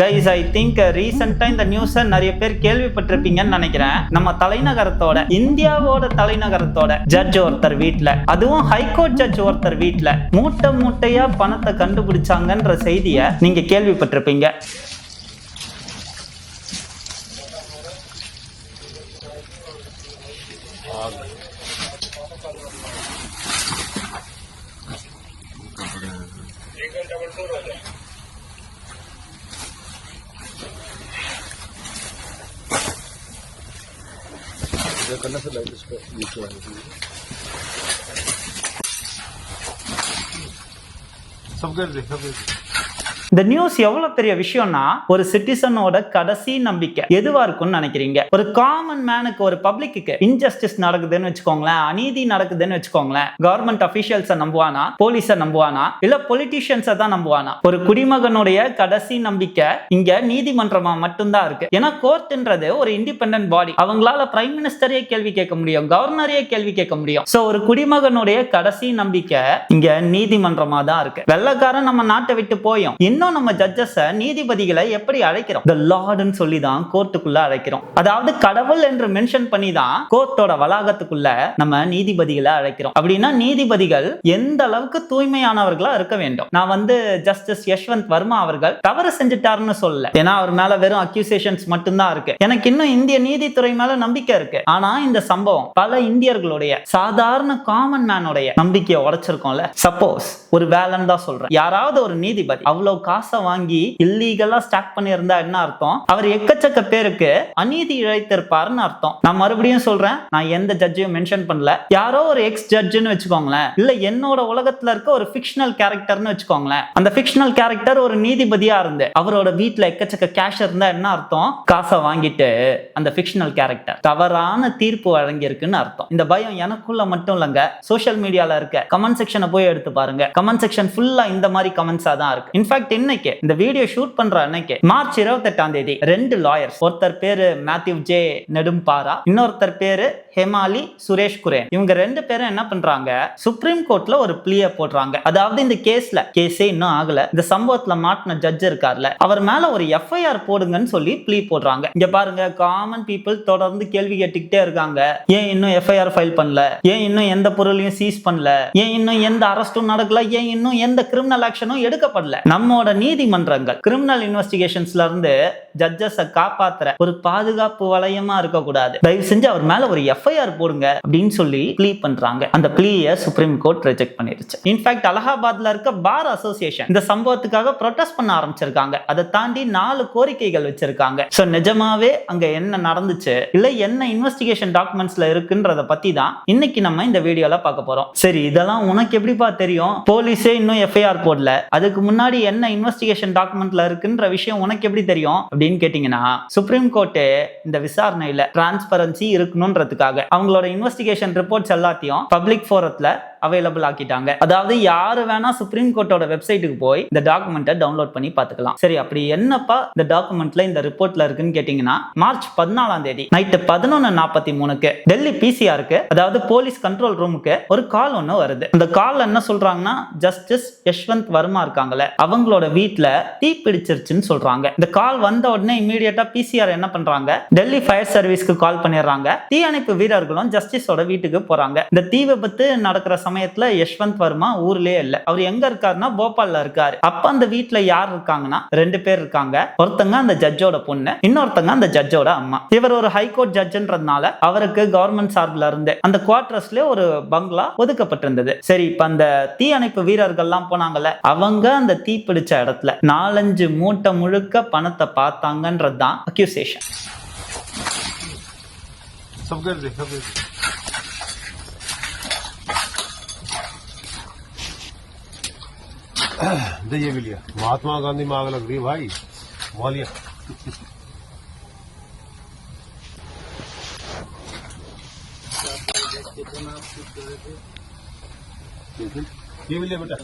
Guys I think ரீசெண்டா இந்த நியூஸை நிறைய பேர் கேள்விப்பட்டிருப்பீங்கன்னு நினைக்கிறேன். நம்ம தலைநகரத்தோட இந்தியாவோட தலைநகரத்தோட ஜட்ஜ் ஒருத்தர் வீட்டில் அதுவும் ஹைகோர்ட் ஜட்ஜ் ஒருத்தர் வீட்டில் மூட்டை மூட்டையா பணத்தை கண்டுபிடிச்சாங்கன்ற செய்தியை நீங்க கேள்விப்பட்டிருப்பீங்க. करना लाइट इसको नीचे आने सब कर दे सब कर दे இந்த நியூஸ் எவ்வளவு பெரிய விஷயம்னா ஒரு சிட்டிசனோட கடைசி நம்பிக்கை. எதுவா இருக்கும்னு நினைக்கிறீங்க? ஒரு காமன் மேனுக்கு ஒரு பப்ளிக்கு இன்ஜஸ்டிஸ் நடக்குதுன்னு வச்சுக்கோங்களேன் அநீதி நடக்குதுன்னு வச்சுக்கோங்களேன் கவர்மெண்ட் அபிஷியல்ஸ நம்புவானா? போலீஸை நம்புவானா? இல்ல பொலிட்டீஷியன்ஸை தான் நம்புவானா? ஒரு குடிமகனுடைய கடைசி நம்பிக்கை இங்க நீதிமன்றமா மட்டும்தான் இருக்கு. ஏன்னா கோர்ட்ன்றது ஒரு இண்டிபெண்டன்ட் பாடி அவங்களால பிரைம் மினிஸ்டரையே கேள்வி கேட்க முடியும் கவர்னரையே கேள்வி கேட்க முடியும். சோ ஒரு குடிமகனுடைய கடைசி நம்பிக்கை இங்க நீதிமன்றமா தான் இருக்கு. வெள்ளக்காரன் நம்ம நாட்டை விட்டு போயும். இன்னும் நம்ம ஜட்ஜஸ நீதிபதிகளை எப்படி அழைக்கிறோம்? த லார்டுன்னு சொல்லி தான் கோர்ட்டுக்குள்ள அழைக்கிறோம். அதாவது கடவுள் என்று மென்ஷன் பண்ணி தான் கோர்ட்டோட வளாகத்துக்குள்ள நம்ம நீதிபதிகளை அழைக்கிறோம். அப்படின்னா நீதிபதிகள் எந்த அளவுக்கு தூய்மையானவர்களா இருக்க வேண்டும்? நான் வந்து ஜஸ்டிஸ் யஷ்வந்த் வர்மா அவர்கள் தவறு செஞ்சுட்டாருன்னு சொல்லல. ஏன்னா அவர் மேல வெறும் அக்யூசேஷன்ஸ் மட்டும்தான் இருக்கு. எனக்கு இன்னும் இந்திய நீதித்துறை மேல நம்பிக்கை இருக்கு. ஆனா இந்த சம்பவம் பல இந்தியர்களுடைய சாதாரண காமன் மேனுடைய நம்பிக்கையை உடைச்சிருக்கோம்ல? சப்போஸ் ஒரு வேலைன்னு தான் சொல்றேன். யாராவது ஒரு நீதிபதி அவ்வளவு காசை வாங்கி இல்லீகலா ஸ்டாக் பண்ணியிருந்தா என்ன அர்த்தம்? அவர் எக்கச்சக்க பேருக்கு அநீதி இழைத்திருப்பாருன்னு அர்த்தம். நான் மறுபடியும் சொல்றேன் நான் எந்த ஜட்ஜையும் மென்ஷன் பண்ணல. யாரோ ஒரு எக்ஸ் ஜட்ஜுன்னு வச்சுக்கோங்களேன். இல்ல என்னோட உலகத்துல இருக்க ஒரு ஃபிக்ஷனல் கேரக்டர்னு வச்சுக்கோங்களேன். அந்த ஃபிக்ஷனல் கேரக்டர் ஒரு நீதிபதியா இருந்து அவரோட வீட்ல எக்கச்சக்க கேஷ் இருந்தா என்ன அர்த்தம்? காசை வாங்கிட்டு அந்த ஃபிக்ஷனல் கேரக்டர் தவறான தீர்ப்பு வழங்கியிருக்குன்னு அர்த்தம். இந்த பயம் எனக்குள்ள மட்டும் இல்லைங்க. சோஷியல் மீடியால இருக்க கமெண்ட் செக்ஷனை போய் எடுத்து பாருங்க. கமெண்ட் செக்ஷன் ஃபுல்லா இந்த மாதிரி கமெண்ட்ஸா தான் இருக்கு. இன்ஃபேக்ட் இன்னைக்கு இந்த வீடியோ ஷூட் பண்ற அன்னைக்கு மார்ச் இருபத்தெட்டாம் தேதி ரெண்டு லாயர்ஸ் ஒருத்தர் பேரு மேத்யூ ஜே நெடும்பாரா இன்னொருத்தர் பேரு ஹெமாலி சுரேஷ் குரேன். இவங்க ரெண்டு பேரும் என்ன பண்றாங்க சுப்ரீம் கோர்ட்ல ஒரு பிளிய போடுறாங்க. அதாவது இந்த கேஸ்ல கேஸே இன்னும் ஆகல. இந்த சம்பவத்துல மாட்டின ஜட்ஜ் இருக்கார்ல அவர் மேல ஒரு எஃப்ஐஆர் போடுங்கன்னு சொல்லி ப்ளீ போடுறாங்க. இங்க பாருங்க காமன் பீப்புள் தொடர்ந்து கேள்வி கேட்டுக்கிட்டே இருக்காங்க. ஏன் இன்னும் எஃப்ஐஆர் ஃபைல் பண்ணல? ஏன் இன்னும் எந்த பொருளையும் சீஸ் பண்ணல? ஏன் இன்னும் எந்த அரஸ்டும் நடக்கல? ஏன் இன்னும் எந்த கிரிமினல் ஆக்ஷனும் எடுக்கப்படல? நம்மோட நீதிமன்றங்கள். கிரிமினல் இன்வெஸ்டிகேஷன்ஸ்ல இருந்து ஜட்ஜஸ காப்பாத்துற ஒரு பாதுகாப்பு வளையமா இருக்கக்கூடாது. தயவு செஞ்சு அவர் மேல ஒரு எஃப்ஐஆர் போடுங்க அப்படின்னு சொல்லி ப்ளீ பண்றாங்க. அந்த ப்ளீய சுப்ரீம் கோர்ட் ரிஜெக்ட் பண்ணிருச்சு. இன்ஃபேக்ட் அலகாபாத்ல இருக்க பார் அசோசியேஷன் இந்த சம்பவத்துக்காக ப்ரொடெஸ்ட் பண்ண ஆரம்பிச்சிருக்காங்க. அதை தாண்டி நாலு கோரிக்கைகள் வச்சிருக்காங்க. சோ நிஜமாவே அங்க என்ன நடந்துச்சு? இல்ல என்ன இன்வெஸ்டிகேஷன் டாக்குமெண்ட்ஸ்ல இருக்குன்றத பத்தி தான் இன்னைக்கு நம்ம இந்த வீடியோல பார்க்க போறோம். சரி இதெல்லாம் உனக்கு எப்படிப்பா தெரியும்? போலீஸே இன்னும் எஃப்ஐஆர் போடல. அதுக்கு முன்னாடி என்ன இன்வெஸ்டிகேஷன் டாக்குமெண்ட்ல இருக்குன்ற விஷயம் உனக்கு எப்படி தெரியும் அப்படின்னு கேட்டீங்கன்னா சுப்ரீம் கோர்ட்டு இந்த விசாரணையில டிரான்ஸ்பரன்சி இருக்கணும்ன்றதுக்காக அவங்களோட இன்வெஸ்டிகேஷன் ரிப்போர்ட்ஸ் எல்லாத்தையும் பப்ளிக் ஃபோரத்தில் அவைலபிள் ஆக்கிட்டாங்க. அதாவது யாரு வேணா சுப்ரீம் கோர்ட்டோட வெப்சைட்டுக்கு போய் இந்த டாக்குமெண்ட்டை டவுன்லோட் பண்ணி பார்த்துக்கலாம். சரி அப்படி என்னப்பா இந்த டாக்குமெண்ட்ல இந்த ரிப்போர்ட்ல இருக்குன்னு கேட்டீங்கன்னா மார்ச் பதினாலாம் தேதி நைட்டு பதினொன்னு நாற்பத்தி மூணுக்கு டெல்லி பிசிஆருக்கு அதாவது போலீஸ் கண்ட்ரோல் ரூமுக்கு ஒரு கால் ஒன்று வருது. அந்த கால் என்ன சொல்றாங்கன்னா ஜஸ்டிஸ் யஷ்வந்த் வர்மா இருக்காங்கல்ல அவங்களோட வீட்ல தீ பிடிச்சிருச்சுன்னு சொல்றாங்க. இந்த கால் வந்த உடனே இமீடியட்டா பிசிஆர் என்ன பண்றாங்க? டெல்லி ஃபயர் சர்வீஸ்க்கு கால் பண்ணிடுறாங்க. தீயணைப்பு வீரர்களும் ஜஸ்டிஸோட வீட்டுக்கு போறாங்க. இந்த தீ விபத்து நடக்கிற சமயத்துல யஷ்வந்த் வர்மா ஊர்லயே இல்ல. அவர் எங்க இருக்காருன்னா போபால்ல இருக்காரு. அப்ப அந்த வீட்டுல யார் இருக்காங்கன்னா ரெண்டு பேர் இருக்காங்க. ஒருத்தங்க அந்த ஜட்ஜோட பொண்ணு இன்னொருத்தங்க அந்த ஜட்ஜோட அம்மா. இவர் ஒரு ஹைகோர்ட் ஜட்ஜ்ன்றதுனால அவருக்கு கவர்மெண்ட் சார்பில் இருந்து அந்த குவார்டர்ஸ்ல ஒரு பங்களா ஒதுக்கப்பட்டிருந்தது. சரி இப்ப அந்த தீயணைப்பு வீரர்கள்லாம் போனாங்கல்ல அவங்க அந்த தீ பிடிச்ச இடத்துல நாலஞ்சு மூட்டை முழுக்க பணத்தை பார்த்தாங்கன்றது தான் அக்யூசேஷன் दे ये महात्मा गांधी में लग रही भाई। बोलिए ये भी बेटा।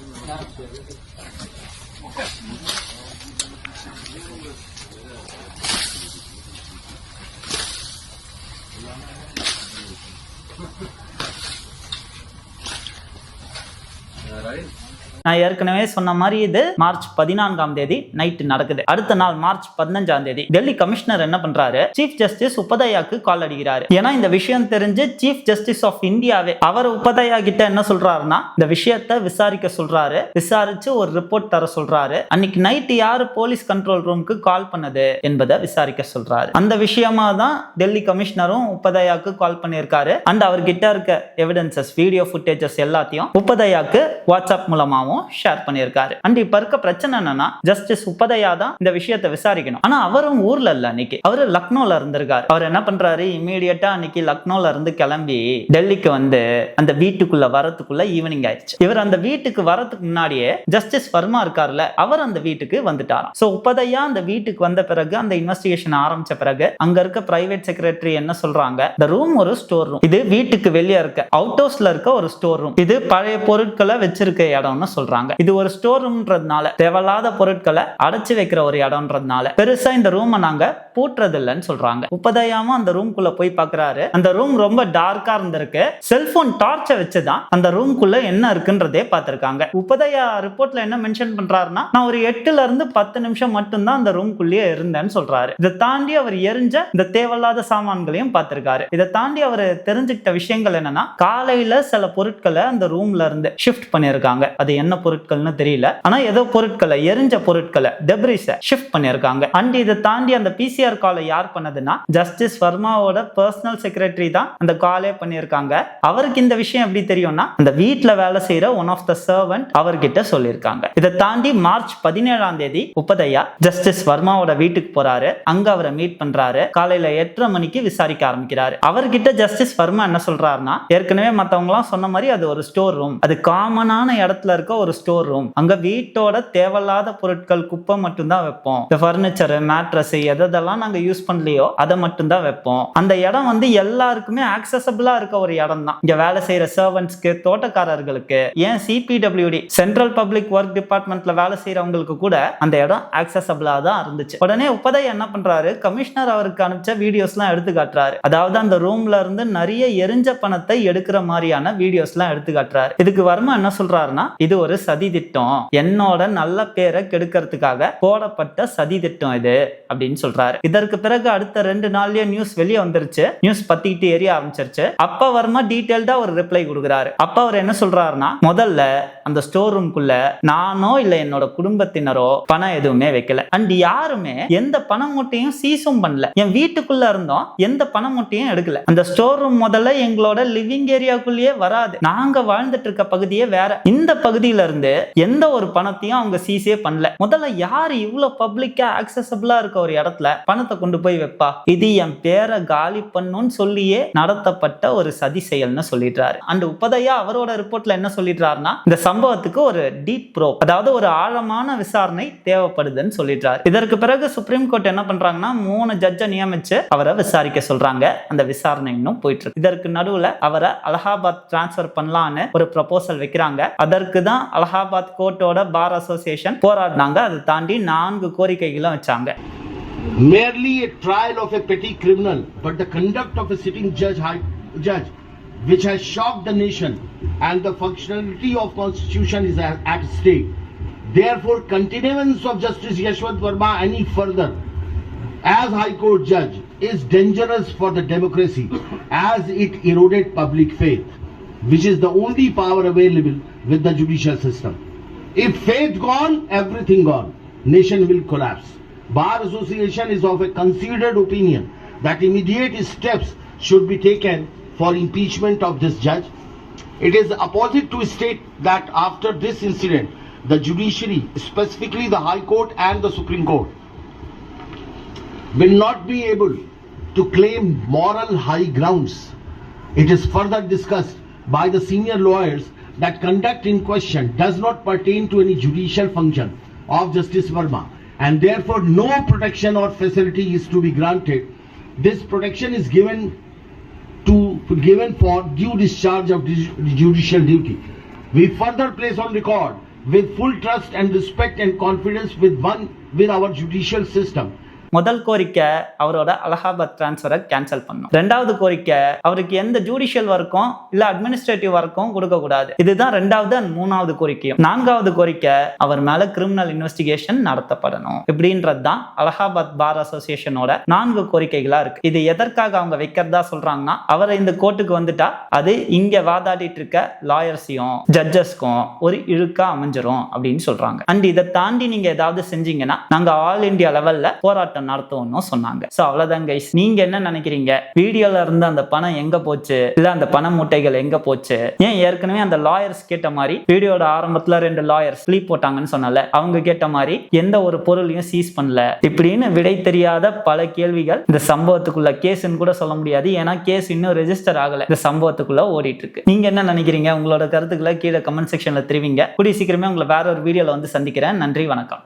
நான் ஏற்கனவே சொன்ன மாதிரி இது மார்ச் பதினான்காம் தேதி நைட் நடக்குது. அடுத்த நாள் மார்ச் பதினஞ்சாம் தேதி டெல்லி கமிஷனர் என்ன பண்றாரு? சீஃப் ஜஸ்டிஸ் உபதயாக்கு கால் அடிக்கிறாரு. ஏன்னா இந்த விஷயம் தெரிஞ்சு சீஃப் ஜஸ்டிஸ் ஆஃப் இந்தியாவே அவர் உபதயா கிட்ட என்ன சொல்றாருன்னா இந்த விஷயத்த விசாரிக்க சொல்றாரு. விசாரிச்சு ஒரு ரிப்போர்ட் தர சொல்றாரு. அன்னைக்கு நைட் யாரு போலீஸ் கண்ட்ரோல் ரூமுக்கு கால் பண்ணது என்பதை விசாரிக்க சொல்றாரு. அந்த விஷயமா தான் டெல்லி கமிஷனரும் உபதயாக்கு கால் பண்ணியிருக்காரு. அண்ட் அவர்கிட்ட இருக்க எவிடன்சஸ் வீடியோ ஃபுட்டேஜஸ் எல்லாத்தையும் உபதயாக்கு வாட்ஸ்அப் மூலமாகவும் மூலமாவும் ஷேர் பண்ணியிருக்காரு. அண்ட் இப்ப இருக்க பிரச்சனை என்னன்னா ஜஸ்டிஸ் உபதயா தான் இந்த விஷயத்தை விசாரிக்கணும். ஆனா அவரும் ஊர்ல இல்ல அன்னைக்கு. அவரு லக்னோல இருந்திருக்காரு. அவர் என்ன பண்றாரு? இமீடியட்டா அன்னைக்கு லக்னோல இருந்து கிளம்பி டெல்லிக்கு வந்து அந்த வீட்டுக்குள்ள வரத்துக்குள்ள ஈவினிங் ஆயிடுச்சு. இவர் அந்த வீட்டுக்கு வரதுக்கு முன்னாடியே ஜஸ்டிஸ் வர்மா இருக்காருல்ல அவர் அந்த வீட்டுக்கு வந்துட்டாராம். சோ உபதயா அந்த வீட்டுக்கு வந்த பிறகு அந்த இன்வெஸ்டிகேஷன் ஆரம்பிச்ச பிறகு அங்க இருக்க பிரைவேட் செக்ரட்டரி என்ன சொல்றாங்க? இந்த ரூம் ஒரு ஸ்டோர் ரூம் இது வீட்டுக்கு வெளியே இருக்க அவுட் ஹவுஸ்ல இருக்க ஒரு ஸ்டோர் ரூம் இது பழைய பொருட்களை வச்சிருக்க இடம்னு சொல்றாங்க. இது ஒரு ஸ்டோர் ரூம்ன்றதுனால தேவையில்லாத பொருட்களை அடைச்சு வைக்கிற ஒரு இடம்ன்றதுனால பெருசா இந்த ரூமை நாங்க பூட்டுறது இல்லைன்னு சொல்றாங்க. உபதயாவும் அந்த ரூம்குள்ள போய் பாக்குறாரு. அந்த ரூம் ரொம்ப டார்க்கா இருந்திருக்கு. செல்போன் டார்ச்சை வச்சுதான் அந்த ரூம்குள்ள என்ன இருக்குன்றதே பார்த்திருக்காங்க. உபதயா ரிப்போர்ட்ல என்ன மென்ஷன் பண்றாருன்னா நான் ஒரு எட்டுல இருந்து பத்து நிமிஷம் மட்டும்தான் அந்த ரூம்குள்ளேயே இருந்தேன்னு சொல்றாரு. இதை தாண்டி அவர் எரிஞ்ச இந்த தேவையில்லாத சாமான்களையும் பார்த்திருக்காரு. இதை தாண்டி அவர் தெரிஞ்சுக்கிட்ட விஷயங்கள் என்னன்னா காலையில சில பொருட்களை அந்த ரூம்ல இருந்து ஷிஃப்ட் பண்ணியிருக்காங்க. அது என்ன பொருட்கள்னு தெரியல. ஆனா ஏதோ பொருட்களை எரிஞ்ச பொருட்களை டெப்ரிஸ ஷிஃப்ட் பண்ணியிருக்காங்க. அண்ட் இதை தாண்டி அந்த பிசிஆர் காலை யார் பண்ணதுன்னா ஜஸ்டிஸ் வர்மாவோட பர்சனல் செக்ரட்டரி தான் அந்த காலே பண்ணியிருக்காங்க. அவருக்கு இந்த விஷயம் எப்படி தெரியும்னா அந்த வீட்டுல வேலை செய்யற ஒன் ஆஃப் த சர்வன்ட் அவர்கிட்ட சொல்லியிருக்காங்க. இதை தாண்டி மார்ச் பதினேழாம் தேதி உபதையா ஜஸ்டிஸ் வர்மாவோட வீட்டுக்கு போறாரு. அங்க அவரை மீட் பண்றாரு. காலையில எட்டரை மணிக்கு விசாரிக்க ஆரம்பிக்கிறாரு. அவர்கிட்ட ஜஸ்டிஸ் வர்மா என்ன சொல்றாருன்னா ஏற்கனவே மத்தவங்க எல்லாம் சொன்ன மாதிரி அது ஒரு ஸ்டோர் ரூம் அது காமனான இடத்துல இருக்க ஒரு ஸ்டோர் ரூம் அங்க வீட்டோட தேவையில்லாத பொருட்கள் குப்பை மட்டும்தான் வைப்போம். இந்த பர்னிச்சர் மேட்ரஸ் எதெல்லாம் நாங்க யூஸ் பண்ணலையோ அதை மட்டும்தான் வைப்போம். அந்த இடம் வந்து எல்லாருக்குமே ஆக்சசபிளா இருக்க ஒரு இடம் தான் இங்க வேலை செய்யற சர்வன்ஸ்க்கு தோட்டக்காரர்களுக்கு ஏன் சிபிடபிள்யூடி சென்ட்ரல் பப்ளிக் ஒர்க் டிபார்ட்மெண்ட்ல வேலை செய்யறவங்களுக்கு கூட அந்த இடம் ஆக்சசபிளா தான் இருந்துச்சு. உடனே உபதய என்ன பண்றாரு? கமிஷனர் அவருக்கு அனுப்பிச்ச வீடியோஸ் எல்லாம் எடுத்து காட்டுறாரு. அதாவது அந்த ரூம்ல இருந்து நிறைய எரிஞ்ச பணத்தை எடுக்கிற மாதிரியான வீடியோஸ் எல்லாம் எடுத்து காட்டுறாரு. இதுக்கு வர்மா என்ன சொல்றாருன்னா இது ஒரு சதி திட்டம் என்னோட நல்ல பேரை கெடுக்கிறதுக்காக போடப்பட்ட சதி திட்டம் இது அப்படின்னு சொல்றாரு. இதற்கு பிறகு அடுத்த ரெண்டு நாள்லயே நியூஸ் வெளியே வந்துருச்சு. நியூஸ் பத்திக்கிட்டு எரிய ஆரம்பிச்சிருச்சு. அப்ப வர்மா டீட்டெயில்டா ஒரு ரிப்ளை கொடுக்குறாரு. அப்ப அவர் என்ன சொல்றாருன்னா முதல்ல அந்த ஸ்டோர் ரூம்குள்ள நானோ இல்ல என்னோட குடும்பத்தினரோ பணம் எதுவுமே வைக்கல. அண்ட் யாருமே எந்த பண மூட்டையும் சீஸும் பண்ணல. என் வீட்டுக்குள்ள இருந்தோம் எந்த பண மூட்டையும் எடுக்கல. அந்த ஸ்டோர் ரூம் முதல்ல எங்களோட லிவிங் ஏரியாக்குள்ளேயே வராது. நாங்க வாழ்ந்துட்டு இருக்க பகுதியே வேற. இந்த பகுதியில இருந்து எந்த ஒரு பணத்தையும் அவங்க சீசே பண்ணல. முதல்ல யார் இவ்வளவு பப்ளிக்கா ஆக்சசபிளா இருக்க ஒரு இடத்துல பணத்தை கொண்டு போய் வைப்பா? இது என் பேரை காலி பண்ணுன்னு சொல்லியே நடத்தப்பட்ட ஒரு சதி செயல்னு சொல்லிடுறாரு. அந்த உபதையா அவரோட ரிப்போர்ட்ல என்ன சொல்லிடுறாருன்னா இந்த சம்பவத்துக்கு ஒரு டீப் ப்ரோ அதாவது ஒரு ஆழமான விசாரணை தேவைப்படுதுன்னு சொல்லிடுறாரு. இதற்கு பிறகு சுப்ரீம் கோர்ட் என்ன பண்றாங்கன்னா மூணு ஜட்ஜை நியமிச்சு அவரை விசாரிக்க சொல்றாங்க. அந்த விசாரணை இன்னும் போயிட்டு இருக்கு. இதற்கு நடுவுல அவரை அலகாபாத் டிரான்ஸ்ஃபர் பண்ணலான்னு ஒரு ப்ரொபோசல் வைக்கிறாங்க. அதற்கு தான் அலகாபாத் கோர்ட்டோட பார் அசோசியேஷன் போராடினாங்க அதை தாண்டி நான்கு கோரிக்கைகளும் வச்சாங்க merely a trial of a petty criminal, but the conduct of a sitting judge, high, judge, which has shocked the nation, and the functionality of constitution is at, at stake. Therefore, continuance of Justice Yashwant Verma any further as High Court judge is dangerous for the democracy as it eroded public faith, which is the only power available with the judicial system. If faith gone, everything gone. Nation will collapse. Bar Association is of a considered opinion that immediate steps should be taken for impeachment of this judge. It is opposite to state that after this incident, the judiciary, specifically the High Court and the Supreme Court, will not be able to claim moral high grounds. It is further discussed by the senior lawyers that conduct in question does not pertain to any judicial function of Justice Verma and therefore no protection or facility is to be granted. This protection is given to given for due discharge of judicial duty. We further place on record with full trust and respect and confidence with one with our judicial system முதல் கோரிக்கை அவரோட Allahabad டிரான்ஸ்ஃபரை cancel பண்ணும் ரெண்டாவது கோரிக்கை அவருக்கு எந்த judicial ஒர்க்கும் இல்ல அட்மினிஸ்ட்ரேட்டிவ் ஒர்க்கும் கொடுக்க கூடாது. இதுதான் ரெண்டாவது அண்ட் மூணாவது கோரிக்கையும். நான்காவது கோரிக்கை அவர் மேல கிரிமினல் இன்வெஸ்டிகேஷன் நடத்தப்படணும். இப்படின்றது தான் அலகாபாத் பார் அசோசியேஷனோட நான்கு கோரிக்கைகளா இருக்கு. இது எதற்காக அவங்க வைக்கிறதா சொல்றாங்கன்னா அவர் இந்த கோர்ட்டுக்கு வந்துட்டா அது இங்க வாதாடிட்டு இருக்க லாயர்ஸையும் ஜட்ஜஸ்க்கும் ஒரு இழுக்கா அமைஞ்சிரும் அப்படின்னு சொல்றாங்க. அண்ட் இதை தாண்டி நீங்க ஏதாவது செஞ்சீங்கன்னா நாங்க ஆல் இந்தியா லெவல்ல போராட்டம் நடத்துவோம்னு சொன்னாங்க. சோ அவ்வளவுதான் கைஸ் நீங்க என்ன நினைக்கிறீங்க? வீடியோல இருந்து அந்த பணம் எங்க போச்சு? இல்ல அந்த பண மூட்டைகள் எங்க போச்சு? ஏன் ஏற்கனவே அந்த லாயர்ஸ் கேட்ட மாதிரி வீடியோட ஆரம்பத்துல ரெண்டு லாயர்ஸ் ஸ்லீப் போட்டாங்கன்னு சொன்னல அவங்க கேட்ட மாதிரி எந்த ஒரு பொருளையும் சீஸ் பண்ணல. இப்படின்னு விடை தெரியாத பல கேள்விகள் இந்த சம்பவத்துக்குள்ள கேஸ்ன்னு கூட சொல்ல முடியாது. ஏன்னா கேஸ் இன்னும் ரெஜிஸ்டர் ஆகல. இந்த சம்பவத்துக்குள்ள ஓடிட்டு இருக்கு நீங்க என்ன நினைக்கிறீங்க? உங்களோட கருத்துக்களை கீழே கமெண்ட் செக்ஷன்ல தெரிவிங்க. கூடிய சீக்கிரமே உங்களை வேற ஒரு வீடியோல வந்து சந்திக்கிறேன். நன்றி வணக்கம்.